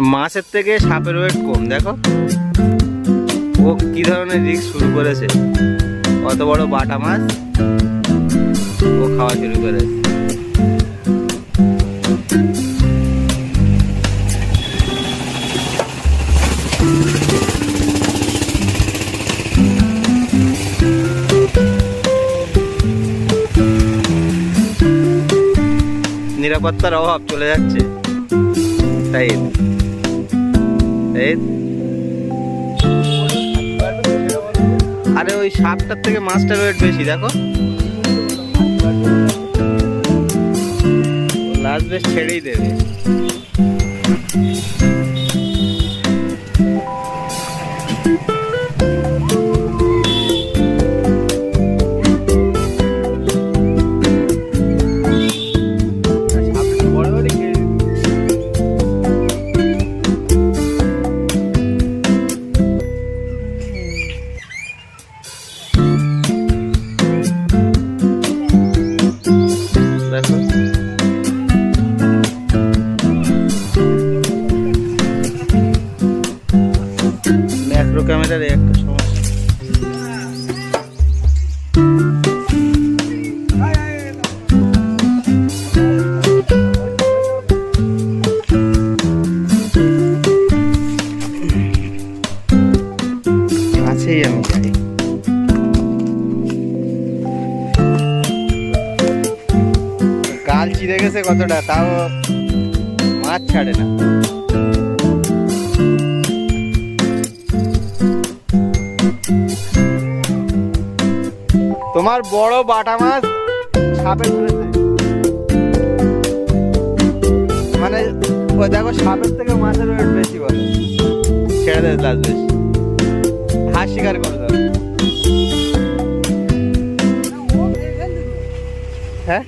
মাছের থেকে সাপের ওয়েট কম, দেখো। ও কি ধরনের রিস্ক শুরু করেছে? অত বড় বাটা মাছ ও খাওয়া শুরু করেছে। নিরাপত্তার অভাব চলে যাচ্ছে। তাই এই আরে ওই সাপটার থেকে মাছটার ওয়েট বেশি দেখো। লাস্ট বেশ ছেড়েই দেবে। ক্যামেরার একটা সমস্যা। আছেই আমি গাল চিড়ে গেছে কতটা তাও মাছ ছাড়ে না। তোমার বড় বাটা মাছ সাপে ধরেছে। মানে ওই দেখো, সাপের থেকে মাছের ওয়েট বেশি বলে। ছেড়ে দেয় লাজ বেশি। হাত শিকার করে দেবে হ্যাঁ?